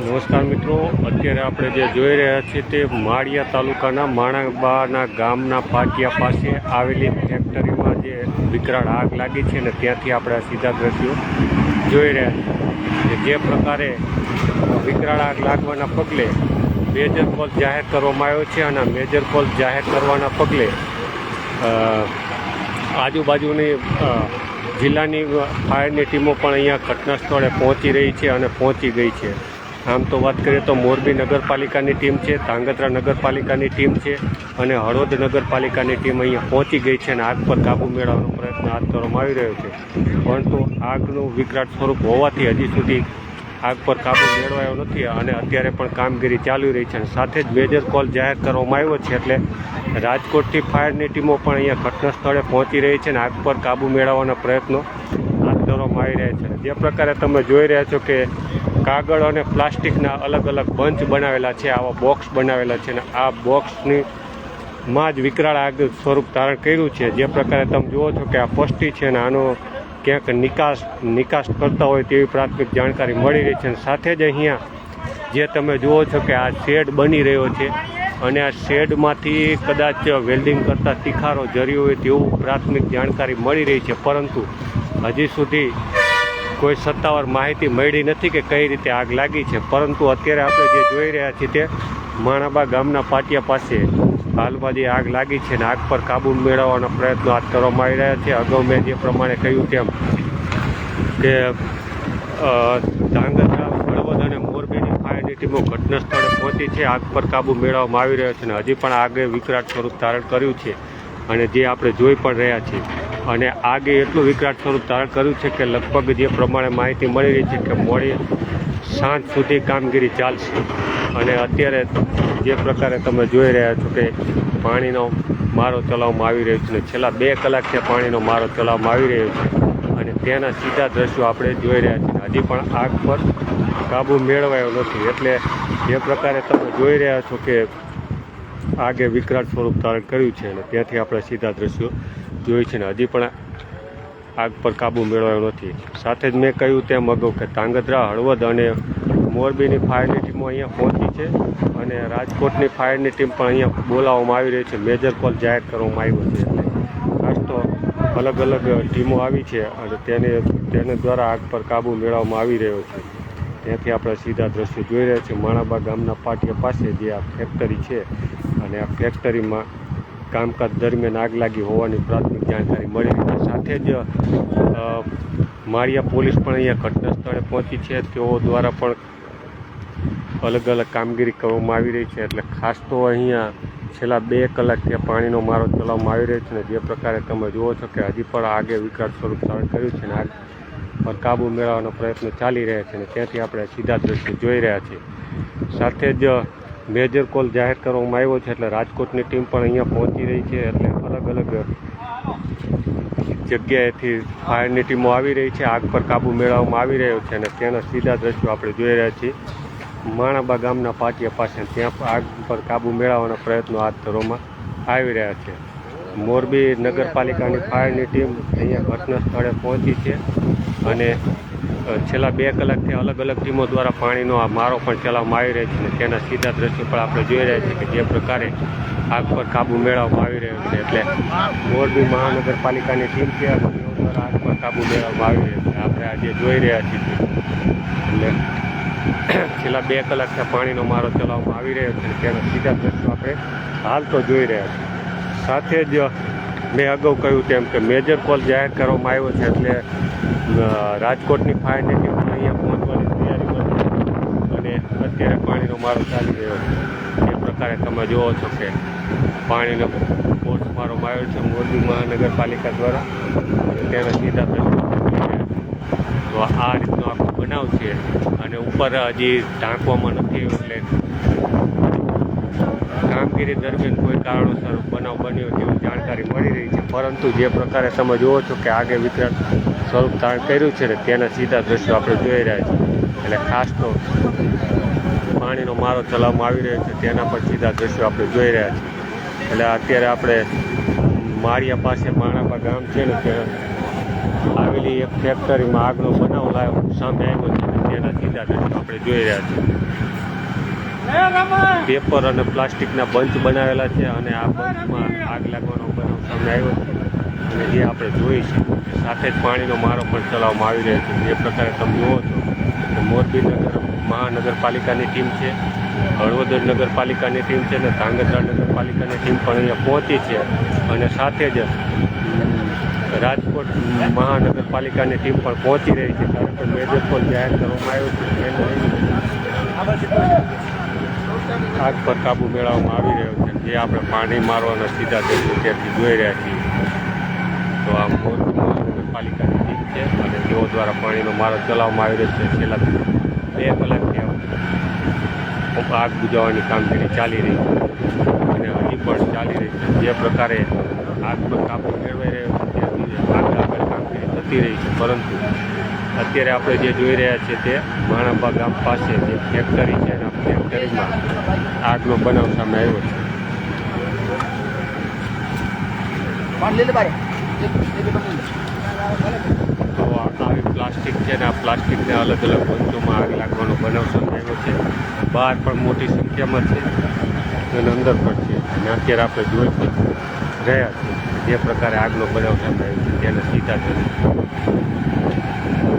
નમસ્કાર મિત્રો, અત્યારે આપણે જે જોઈ રહ્યા છીએ તે માળિયા તાલુકાના માણાબાના ગામના પાટિયા પાસે આવેલી ફેક્ટરીમાં જે વિકરાળ આગ લાગી છે ને ત્યાંથી આપણે સીધા દ્રશ્યો જોઈ રહ્યા છીએ. જે પ્રકારે વિકરાળ આગ લાગવાના પગલે મેજર કોલ જાહેર કરવામાં આવ્યો છે અને મેજર કોલ જાહેર કરવાના પગલે આજુબાજુની જિલ્લાની ફાયરની ટીમો પણ અહીંયા ઘટના સ્થળે પહોંચી રહી છે અને પહોંચી ગઈ છે. આમ તો વાત કરીએ તો મોરબી નગરપાલિકાની ટીમ છે, ધાંગધ્રા નગરપાલિકાની ટીમ છે અને હળવદ નગરપાલિકાની ટીમ અહીંયા પહોંચી ગઈ છે અને આગ પર કાબૂ મેળવવાનો પ્રયત્ન હાથ ધરવામાં આવી રહ્યો છે. પરંતુ આગનું વિકરાટ સ્વરૂપ હોવાથી હજી સુધી આગ પર કાબૂ મેળવાયો નથી અને અત્યારે પણ કામગીરી ચાલી રહી છે અને સાથે જ મેજર કોલ જાહેર કરવામાં આવ્યો છે એટલે રાજકોટથી ફાયરની ટીમો પણ અહીંયા ઘટના સ્થળે પહોંચી રહી છે અને આગ પર કાબૂ મેળવવાના પ્રયત્નો હાથ ધરવામાં આવી રહ્યા છે. જે પ્રકારે તમે જોઈ રહ્યા છો કે કાગળ અને પ્લાસ્ટિકના અલગ અલગ બંચ બનાવેલા છે, આવા બોક્સ બનાવેલા છે અને આ બોક્સની માં જ વિકરાળ આગ સ્વરૂપ ધારણ કર્યું છે. જે પ્રકારે તમે જુઓ છો કે આ પષ્ટી છે અને આનો ક્યાંક નિકાસ નિકાસ કરતા હોય તેવી પ્રાથમિક જાણકારી મળી રહી છે અને સાથે જ અહીંયા જે તમે જુઓ છો કે આ શેડ બની રહ્યો છે અને આ શેડમાંથી કદાચ વેલ્ડિંગ કરતા તિખારો જર્યો હોય તેવું પ્રાથમિક જાણકારી મળી રહી છે. પરંતુ હજી સુધી કોઈ સત્તાવાર માહિતી મળી નથી કે કઈ રીતે આગ લાગી છે. પરંતુ અત્યારે આપણે જે જોઈ રહ્યા છીએ તે માણાબા ગામના પાટિયા પાસે હાલમાં જે આગ લાગી છે ને આગ પર કાબૂ મેળવવાનો પ્રયત્નો હાથ કરવામાં આવી રહ્યા છે. અગાઉ મેં જે પ્રમાણે કહ્યું તેમ કે ધાંગધ્રા, હળવદ અને મોરબીની ફાયરની ટીમો ઘટના પહોંચી છે. આગ પર કાબૂ મેળવવામાં આવી રહ્યો છે અને હજી પણ આગે વિકરાટ સ્વરૂપ ધારણ કર્યું છે અને જે આપણે જોઈ પણ રહ્યા છીએ. અને આગે એટલું વિકરાટ સ્વરૂપ ધારણ કર્યું છે કે લગભગ જે પ્રમાણે માહિતી મળી રહી છે કે મોડી સાંજ સુધી કામગીરી ચાલશે. અને અત્યારે જે પ્રકારે તમે જોઈ રહ્યા છો કે પાણીનો મારો ચલાવવામાં આવી રહ્યો છે અને છેલ્લા બે કલાકથી પાણીનો મારો ચલાવવામાં આવી રહ્યો છે. અને તેના સીધા દ્રશ્યો આપણે જોઈ રહ્યા છીએ. હજી પણ આગ પર કાબુ મેળવાયો નથી. એટલે જે પ્રકારે તમે જોઈ રહ્યા છો કે આગે વિકરાટ સ્વરૂપ ધારણ કર્યું છે અને ત્યાંથી આપણે સીધા દ્રશ્યો જોઈ છે ને, હજી પણ આગ પર કાબૂ મેળવાયો નથી. સાથે જ મેં કહ્યું તેમ અગાઉ કે ધાંગધ્રા હળવદ અને મોરબીની ફાયરની ટીમો અહીંયા પહોંચી છે અને રાજકોટની ફાયરની ટીમ પણ અહીંયા બોલાવવામાં આવી રહી છે. મેજર કોલ જાહેર કરવામાં આવ્યો છે ખાસ તો અલગ અલગ ટીમો આવી છે અને તેને તેને દ્વારા આગ પર કાબૂ મેળવવામાં આવી રહ્યો છે. ત્યાંથી આપણે સીધા દ્રશ્યો જોઈ રહ્યા છીએ. માણાબા ગામના પાટિયા પાસે જે આ ફેક્ટરી છે અને આ ફેક્ટરીમાં કામકાજ દરમિયાન આગ લાગી હોવાની પ્રાથમિક જાણકારી મળી હતી સાથે જ માળિયા પોલીસ પણ અહીંયા ઘટના સ્થળે પહોંચી છે. તેઓ દ્વારા પણ અલગ અલગ કામગીરી કરવામાં આવી રહી છે. એટલે ખાસ તો અહીંયા છેલ્લા બે કલાક ત્યાં પાણીનો મારો ચલાવવામાં આવી રહ્યો છે ને જે પ્રકારે તમે જુઓ છો કે હજી પણ આગે વિકરાળ સ્વરૂપ ધારણ કર્યું છે ને આગ પર કાબુ મેળવવાનો પ્રયત્ન ચાલી રહ્યા છે ને ત્યાંથી આપણે સીધા દ્રશ્યો જોઈ રહ્યા છીએ. સાથે જ મેજર કોલ જાહેર કરવામાં આવ્યો છે એટલે રાજકોટની ટીમ પણ અહીંયા પહોંચી રહી છે એટલે અલગ અલગ જગ્યાએથી ફાયરની ટીમો આવી રહી છે. આગ પર કાબૂ મેળવવામાં આવી રહ્યો છે અને તેના સીધા દ્રશ્યો આપણે જોઈ રહ્યા છીએ. માણાબા ગામના પાટિયા પાસે ત્યાં આગ પર કાબૂ મેળવવાના પ્રયત્નો હાથ ધરવામાં આવી રહ્યા છે. મોરબી નગરપાલિકાની ફાયરની ટીમ અહીંયા ઘટના સ્થળે પહોંચી છે અને છેલ્લા બે કલાકથી અલગ અલગ ટીમો દ્વારા પાણીનો આ મારો પણ ચલાવવામાં આવી રહ્યો છે અને તેના સીધા દ્રશ્યો પણ આપણે જોઈ રહ્યા છીએ કે જે પ્રકારે આગ પર કાબુ મેળવવામાં આવી રહ્યો છે. એટલે મોરબી મહાનગરપાલિકાની ટીમ છે દ્વારા આગ પર કાબુ મેળવવામાં આવી રહ્યો છે. આપણે આજે જોઈ રહ્યા છીએ એટલે છેલ્લા બે કલાકથી પાણીનો મારો ચલાવવામાં આવી રહ્યો છે તેના સીધા દ્રશ્યો આપણે હાલ તો જોઈ રહ્યા છીએ. સાથે જ મેં અગાઉ કહ્યું તેમ કે મેજર કોલ જાહેર કરવામાં આવ્યો છે એટલે રાજકોટની ફાયરની પણ અહીંયા પહોંચવાની કરી અને અત્યારે પાણીનો મારો ચાલી રહ્યો છે. એ પ્રકારે તમે જુઓ છો કે પાણીનો ફોર્સ મારવામાં આવ્યો છે મોરબી મહાનગરપાલિકા દ્વારા. અને તેના સીધા. તો આ રીતનો આખો બનાવ છે. અને ઉપર હજી ઢાંકવામાં નથી, એટલે કામગીરી દરમિયાન કોઈ કારણોસર બનાવ બન્યો તેવી જાણકારી મળી રહી છે. પરંતુ જે પ્રકારે તમે જુઓ છો કે આગે વિકરાળ સ્વરૂપ ધારણ કર્યું છે ને તેના સીધા દ્રશ્યો આપણે જોઈ રહ્યા છીએ. એટલે ખાસ તો પાણીનો મારો ચલાવવામાં આવી રહ્યો છે, તેના પર સીધા દ્રશ્યો આપણે જોઈ રહ્યા છીએ. એટલે અત્યારે આપણે માળિયા પાસે માણાબા ગામ છે ને ત્યાં આવેલી એક ફેક્ટરીમાં આગનો બનાવ લાવ્યો, સામે આવ્યો છે તેના સીધા દ્રશ્યો આપણે જોઈ રહ્યા છો પેપર અને પ્લાસ્ટિકના બંચ બનાવેલા છે અને આ બંચમાં આગ લાગવાનો બનાવ સામે આવ્યો છે. અને જે આપણે જોઈશું સાથે જ પાણીનો મારો પણ ચલાવવામાં આવી રહ્યો છે. જે પ્રકારે તમે જુઓ છો મોરબી નગર મહાનગરપાલિકાની ટીમ છે હળવદર નગરપાલિકાની ટીમ છે અને ધાંગધ્રા નગરપાલિકાની ટીમ પણ અહીંયા પહોંચી છે. અને સાથે જ રાજકોટ મહાનગરપાલિકાની ટીમ પણ પહોંચી રહી છે. ત્યારે પણ મેજર પણ જાહેર કરવામાં આવ્યો છે. આગ પર કાબુ મેળવવામાં આવી રહ્યો છે. જે આપણે પાણી મારવાના સીધા દૃશ્યો ત્યાંથી જોઈ રહ્યા છીએ. તો આ મોરબી મહાનગરપાલિકાની ટીમ છે અને તેઓ દ્વારા પાણીનો મારો ચલાવવામાં આવી રહ્યો છે. છેલ્લા બે કલાકથી આગ બુજાવવાની કામગીરી ચાલી રહી છે. અને હજી પણ ચાલી રહી છે. જે પ્રકારે આગ પર કાબુ મેળવાઈ રહ્યો છે ત્યાંથી આગળ આગળ કામગીરી થતી રહી છે. પરંતુ અત્યારે આપણે જે જોઈ રહ્યા છીએ તે માણાબા ગામ પાસે જે ફેક્ટરી છે અને ફેક્ટરીમાં આગનો બનાવ સામે આવ્યો છે. તો આવી પ્લાસ્ટિક છે ને આ પ્લાસ્ટિકને અલગ અલગ વસ્તુમાં આગ લાગવાનો બનાવ સામે આવ્યો છે. બહાર પણ મોટી સંખ્યામાં છે. અને અંદર પણ છે. અને અત્યારે આપણે જોઈ પણ રહ્યા છીએ. જે પ્રકારે આગનો બનાવ સામે આવ્યો છે. તેને સીધા જ